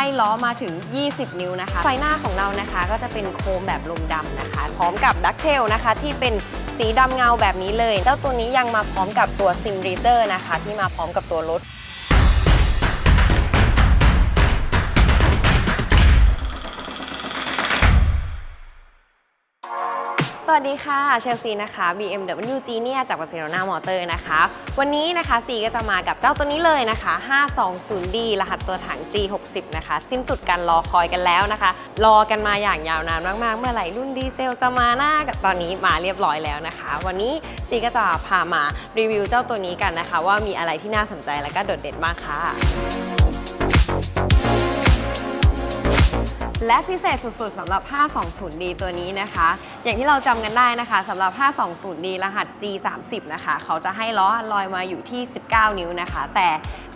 ให้ล้อมาถึง 20 นิ้วนะคะ ไฟหน้าของเรานะคะก็จะเป็นโคมแบบลมดำนะคะ พร้อมกับดักเทลนะคะ ที่เป็นสีดำเงาแบบนี้เลย เจ้าตัวนี้ยังมาพร้อมกับตัวซิมรีเตอร์นะคะ ที่มาพร้อมกับตัวรถ สวัสดีค่ะ เชลซีนะคะ BMW Genius จาก Barcelona Motor นะคะ วันนี้นะคะซีก็จะมากับเจ้าตัวนี้เลยนะคะ 520D รหัสตัวถัง G60 นะคะ สิ้นสุดการรอคอยกันแล้วนะคะ รอกันมาอย่างยาวนานมากๆ เมื่อไหร่รุ่นดีเซลจะมาหน้ากับตอนนี้มาเรียบร้อยแล้วนะคะ วันนี้ซีก็จะพามารีวิวเจ้าตัวนี้กันนะคะ ว่ามีอะไรที่น่าสนใจและก็โดดเด่นมากค่ะ และพิเศษสุดๆสำหรับ 520D ตัวนี้นะคะ อย่างที่เราจำกันได้นะคะสำหรับ 520D รหัส G30 นะคะ เขาจะให้ล้อลอยมาอยู่ที่ 19 นิ้วนะคะ แต่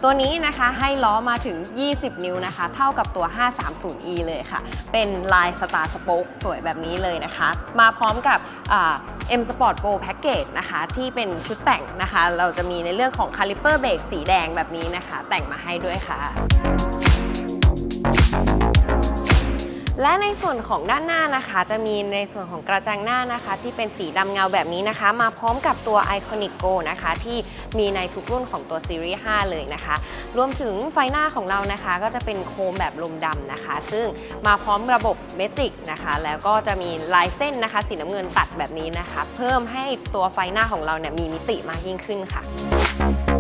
ตัวนี้นะคะให้ล้อมาถึง 20 นิ้วนะคะ เท่ากับตัว 530E เลยค่ะ เป็นลายสตาร์สโป๊กสวยแบบนี้เลยนะคะ มาพร้อมกับอ่า M Sport Pro Package นะคะที่เป็นชุดแต่งนะคะ เราจะมีในเรื่องของคาลิเปอร์เบรกสีแดงแบบนี้นะคะ แต่งมาให้ด้วยค่ะ และในส่วนของด้านหน้านะคะ จะมีในส่วนของกระจังหน้านะคะ ที่เป็นสีดำเงาแบบนี้นะคะ มาพร้อมกับตัว Iconic Go นะคะ ที่มีในทุกรุ่นของตัวซีรีส์5เลยนะคะ รวมถึงไฟหน้าของเรานะคะ ก็จะเป็นโคมแบบลมดำนะคะ ซึ่งมาพร้อมระบบเมตริกนะคะ แล้วก็จะมีลายเส้นนะคะ สีน้ำเงินตัดแบบนี้นะคะ เพิ่มให้ตัวไฟหน้าของเราเนี่ยมีมิติมากยิ่งขึ้นค่ะ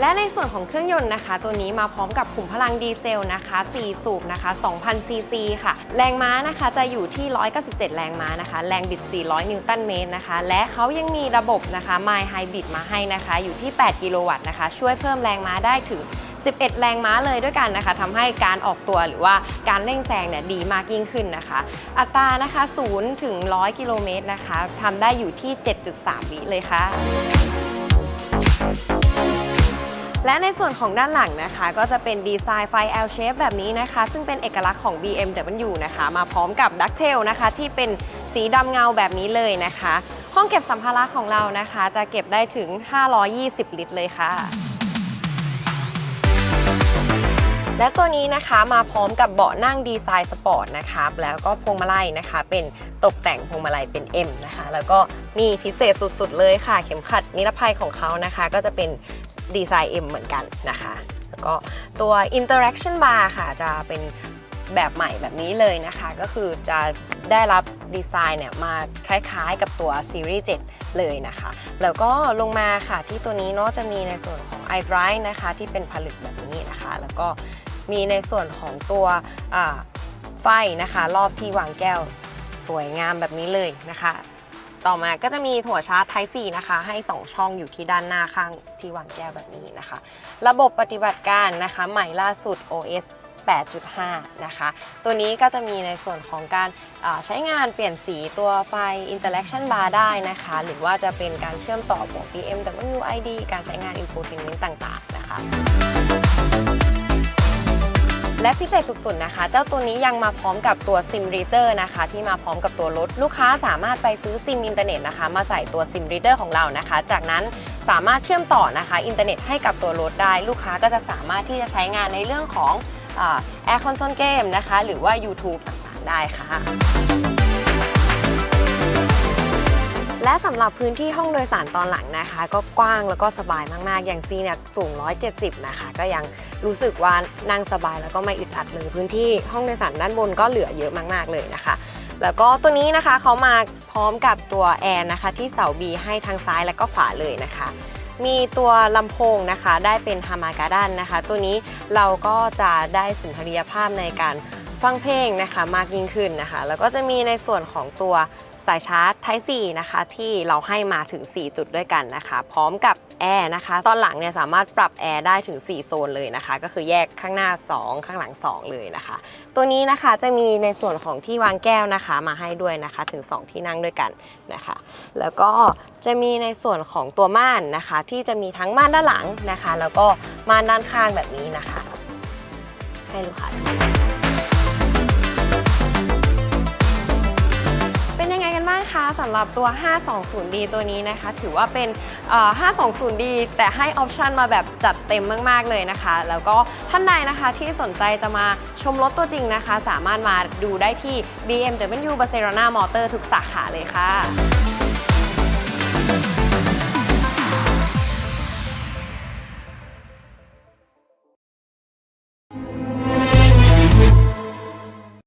และในส่วนของเครื่องยนต์นะคะ ตัวนี้มาพร้อมกับขุมพลังดีเซลนะคะ 4 สูบนะคะ2,000ซีซีค่ะ แรงม้านะคะจะอยู่ที่ 197 แรงม้านะคะ แรงบิด 400 นิวตันเมตรนะคะ และเขายังมีระบบนะคะ My Hybrid มาให้นะคะ อยู่ที่ 8 กิโลวัตต์นะคะ ช่วยเพิ่มแรงม้าได้ถึง 11 แรงม้าเลยด้วยกันนะคะทำให้การออกตัวหรือว่าการเร่งแซงเนี่ยดีมากยิ่งขึ้นนะคะ อัตรานะคะ 0 ถึง 100 กิโลเมตรนะคะทำได้อยู่ที่ 7.3 วิเลยค่ะ และในส่วนของด้านหลังนะคะ ก็จะเป็นดีไซน์ไฟ L shape แบบนี้นะคะ ซึ่งเป็นเอกลักษณ์ของ BMW นะคะ มาพร้อมกับดักเทลนะคะ ที่เป็นสีดำเงาแบบนี้เลยนะคะ ห้องเก็บสัมภาระของเรานะคะ จะเก็บได้ถึง 520 ลิตรเลยค่ะและตัวนี้นะคะมาพร้อมกับเบาะนั่งดีไซน์สปอร์ตนะคะแล้วก็พวงมาลัยนะคะ เป็นตกแต่งพวงมาลัยเป็น M นะคะ แล้วก็นี่พิเศษสุดๆเลยค่ะ เข็มขัดนิรภัยของเขานะคะ ก็จะเป็น ดีไซน์ M เหมือนกันนะคะ แล้วก็ตัว interaction bar ค่ะ จะเป็นแบบใหม่แบบนี้เลยนะคะ ก็คือจะได้รับดีไซน์เนี่ยมาคล้ายๆกับตัวซีรีส์7เลยนะคะ แล้วก็ลงมาค่ะที่ตัวนี้เนาะจะมีในส่วนของ iDrive นะคะ ที่เป็นผลึกแบบนี้นะคะ แล้วก็มีในส่วนของตัวไฟนะคะ รอบที่วางแก้วสวยงามแบบนี้เลยนะคะ ต่อมาก็จะมีหัวชาร์จ Type C นะคะ ให้ 2 ช่องอยู่ที่ด้านหน้าข้างที่วางแก้วแบบนี้นะคะ ระบบปฏิบัติการนะคะใหม่ล่าสุด OS 8.5 นะคะ ตัวนี้ก็จะมีในส่วนของการใช้งานเปลี่ยนสีตัวไฟ Interaction Bar ได้นะคะ หรือว่าจะเป็นการเชื่อมต่อบวก BMW ID การใช้งาน Infotainment ต่างๆ นะคะ และพิเศษสุดๆนะคะ เจ้าตัวนี้ยังมาพร้อมกับตัวซิมรีเตอร์นะคะ ที่มาพร้อมกับตัวรถ ลูกค้าสามารถไปซื้อซิมอินเทอร์เน็ตนะคะ มาใส่ตัวซิมรีเตอร์ของเรานะคะ จากนั้นสามารถเชื่อมต่อนะคะ อินเทอร์เน็ตให้กับตัวรถได้ ลูกค้าก็จะสามารถที่จะใช้งานในเรื่องของแอร์คอนโซลเกมนะคะ หรือว่า YouTube ต่างๆ ได้ค่ะ และสำหรับพื้นที่ห้องโดยสารตอนหลังนะคะ ก็กว้างแล้วก็สบายมากๆ อย่างซีเนี่ยสูง 170 นะคะ ก็ยังรู้สึกว่านั่งสบายแล้วก็ไม่อึดอัดเลยพื้นที่ห้องโดยสารด้านบนก็เหลือเยอะมากๆเลยนะคะ แล้วก็ตัวนี้นะคะเขามาพร้อมกับตัวแอร์นะคะที่เสาบีให้ทางซ้ายและก็ขวาเลยนะคะมีตัวลำโพงนะคะได้เป็นฮามาการดันนะคะ ตัวนี้เราก็จะได้สุนทรียภาพในการฟังเพลงนะคะมากยิ่งขึ้นนะคะ แล้วก็จะมีในส่วนของตัว สายชาร์จ Type C นะคะที่เราให้มาถึง 4 จุดด้วยกันนะคะ พร้อมกับแอร์นะคะ ตอนหลังเนี่ยสามารถปรับแอร์ได้ถึง 4 โซนเลยนะคะ ก็คือแยกข้างหน้า 2 ข้างหลัง 2 เลยนะคะ ตัวนี้นะคะจะมีในส่วนของที่วางแก้วนะคะ มาให้ด้วยนะคะถึง 2 ที่นั่งด้วยกันนะคะ แล้วก็จะมีในส่วนของตัวม่านนะคะ ที่จะมีทั้งม่านด้านหลังนะคะ แล้วก็ม่านด้านข้างแบบนี้นะคะ ให้ลูกค้าำหรับตัว 520D ตัวนี้นะคะ ถือว่าเป็น 520D แต่ให้ออปชันมาแบบจัดเต็มมากๆเลยนะคะ แล้วก็ท่านใดนะคะที่สนใจจะมาชมรถตัวจริงนะคะ สามารถมาดูได้ที่ BMW Barcelona Motor ทุกสาขาเลยค่ะ